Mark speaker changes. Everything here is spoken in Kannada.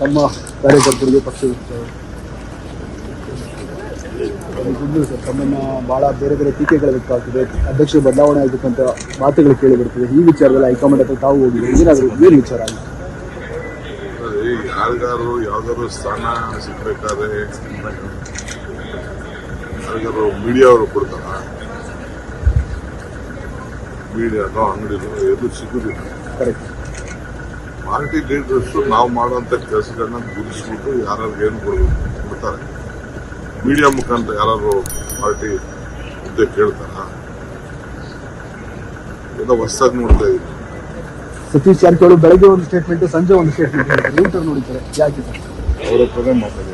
Speaker 1: ತಮ್ಮ ಕಾರ್ಯಕರ್ತರಿಗೆ ಪಕ್ಷ ಗುಡ್ ಸರ್ ತಮ್ಮನ್ನ ಬಹಳ ಬೇರೆ ಬೇರೆ ಟೀಕೆಗಳು ವ್ಯಕ್ತವಾಗ್ತದೆ ಅಧ್ಯಕ್ಷರು ಬದಲಾವಣೆ ಆಗಬೇಕಂತ ಮಾತುಗಳು ಕೇಳಿ ಬರ್ತದೆ. ಈ ವಿಚಾರದಲ್ಲಿ ಹೈಕಮಾಂಡ್ ಹತ್ರ ತಾವು ಹೋಗಿದ್ರೆ ಏನಾದರೂ ಏನು ವಿಚಾರ ಆಗಿದೆ?
Speaker 2: ಯಾರಿಗಾರು ಯಾವ್ದಾದ್ರು ಸ್ಥಾನ ಸಿಗ್ಬೇಕಾದ್ರೆ ಯಾರಿಗಾರು ಮೀಡಿಯಾ ಅವರು ಕೊಡ್ತಾರ? ಮೀಡಿಯಾನೋ ಅಂಗಡಿನೋ ಎದು ಸಿಗುದಿಲ್ಲ.
Speaker 1: ಕರೆಕ್ಟ್
Speaker 2: ಪಾರ್ಟಿ ಲೀಡರ್ಸ್ ನಾವು ಮಾಡುವಂಥ ಕೆಲಸಗಳನ್ನ ಗುರುತಿಸ್ಬಿಟ್ಟು ಯಾರು ಏನು ಕೊಡಬೇಕು ಕೊಡ್ತಾರೆ. ಮೀಡಿಯಾ ಮುಖಾಂತರ ಯಾರು ಪಾರ್ಟಿ ಹುದ್ದೆ ಕೇಳ್ತಾರ? ಏನೋ ಹೊಸದಾಗಿ ನೋಡ್ತಾ ಇದ್ದೀನಿ.
Speaker 1: ಸತೀಶ್ ಜಾರಕಿಹೊಳಿ ಬೆಳಗ್ಗೆ ಒಂದು ಸ್ಟೇಟ್ಮೆಂಟ್ ಸಂಜೆ ಒಂದು ಸ್ಟೇಟ್ಮೆಂಟ್ ನೋಡಿದ್ದಾರೆ. ಯಾಕೆ?
Speaker 2: ಅವರ ಪ್ರೋಗ್ರಾಮ್ ಮಾತಾಡಿ.